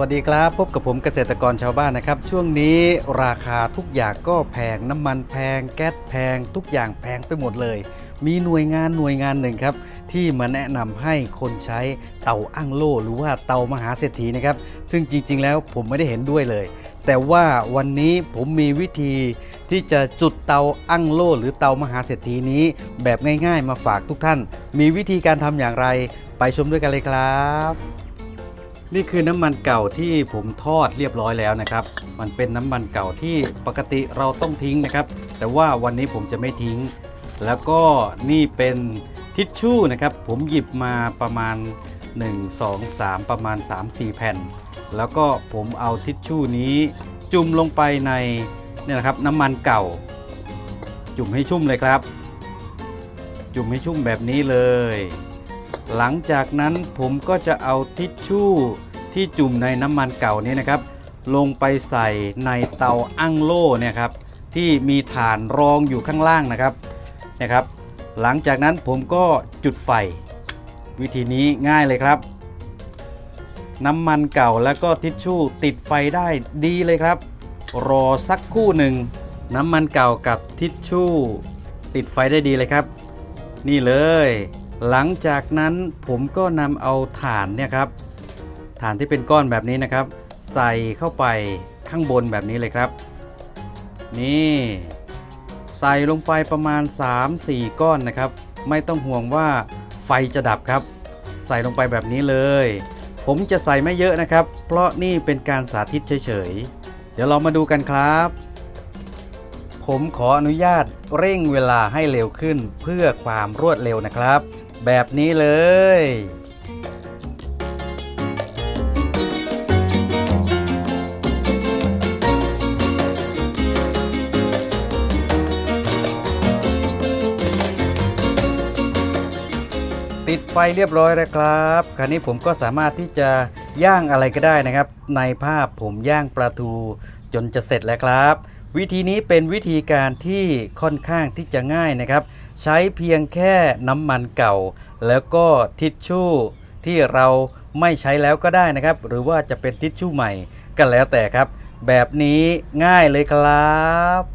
วัสดีครับ พบกับผมเกษตรกรชาวบ้านนะครับ ช่วงนี้ราคาทุกอย่างก็แพงน้ำมันแพง แก๊สแพง ทุกอย่างแพงไปหมดเลย มีหน่วยงานหน่วยงานหนึ่งครับ ที่มาแนะนำให้คนใช้เตาอั้งโล่หรือว่าเตามหาเศรษฐีนะครับ ซึ่งจริง ๆ แล้วผมไม่ได้เห็นด้วยเลย แต่ว่าวันนี้ผมมีวิธีที่จะจุดเตาอั้งโล่หรือเตามหาเศรษฐีนี้ แบบง่าย ๆ มาฝากทุกท่าน มีวิธีการทำอย่างไร ไปชมด้วยกันเลยครับ นี่คือน้ำมันเก่าที่ผมทอดเรียบร้อยแล้วนะครับ มันเป็นน้ำมันเก่าที่ปกติเราต้องทิ้งนะครับ แต่ว่าวันนี้ผมจะไม่ทิ้ง แล้วก็นี่เป็นทิชชู่นะครับ ผมหยิบมาประมาณ 1 2 3 ประมาณ 3-4 แผ่น แล้วก็ผมเอาทิชชู่นี้จุ่มลงไปในเนี่ยนะครับน้ำมันเก่า จุ่มให้ชุ่มเลยครับ จุ่มให้ชุ่มแบบนี้เลย หลังจากนั้นผมก็จะเอาทิชชู่ ที่จุ่มในน้ำมันเก่านี้นะครับ ลงไปใส่ในเตาอั้งโล่เนี่ยครับที่มีฐานรองอยู่ข้างล่างนะครับนะครับ หลังจากนั้นผมก็จุดไฟ วิธีนี้ง่ายเลยครับ น้ำมันเก่าแล้วก็ทิชชู่ติดไฟได้ดีเลยครับ รอสักคู่หนึ่งน้ำมันเก่ากับทิชชู่ ติดไฟได้ดีเลยครับ นี่เลย หลังจากนั้นผมก็นำเอาถ่านเนี่ยครับ ถ่านที่เป็นก้อนแบบนี้นะครับ ใส่เข้าไปข้างบนแบบนี้เลยครับ นี่ใส่ลงไปประมาณ 3-4 ก้อนนะครับ ไม่ต้องห่วงว่าไฟจะดับครับ ใส่ลงไปแบบนี้เลย ผมจะใส่ไม่เยอะนะครับ เพราะนี่เป็นการสาธิตเฉยๆ เดี๋ยวเรามาดูกันครับ ผมขออนุญาตเร่งเวลาให้เร็วขึ้นเพื่อความรวดเร็วนะครับ แบบนี้เลย ติดไฟเรียบร้อยแล้วครับ คราวนี้ผมก็สามารถที่จะย่างอะไรก็ได้นะครับ ในภาพผมย่างปลาทูจนจะเสร็จแล้วครับ วิธีนี้เป็นวิธีการที่ค่อนข้างที่จะง่ายนะครับ ใช้เพียงแค่น้ำมันเก่า แล้วก็ทิชชู่ที่เราไม่ใช้แล้วก็ได้นะครับ หรือว่าจะเป็นทิชชู่ใหม่ก็แล้วแต่ครับ แบบนี้ง่ายเลยครับ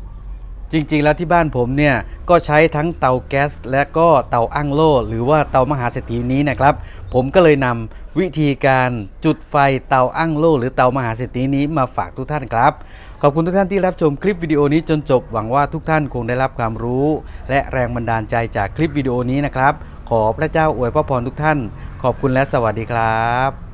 จริงๆ แล้วที่บ้านผมเนี่ยก็ใช้ทั้งเตาแก๊สและก็เตาอั้งโล่หรือว่าเตามหาเศรษฐีนี้นะครับ ผมก็เลยนำวิธีการจุดไฟเตาอั้งโล่หรือเตามหาเศรษฐีนี้มาฝากทุกท่านครับ ขอบคุณทุกท่านที่รับชมคลิปวิดีโอนี้จนจบหวังว่าทุกท่านคงได้รับความรู้ และแรงบันดาลใจจากคลิปวิดีโอนี้นะครับ ขอพระเจ้าอวยพระพรทุกท่าน ขอบคุณและสวัสดีครับ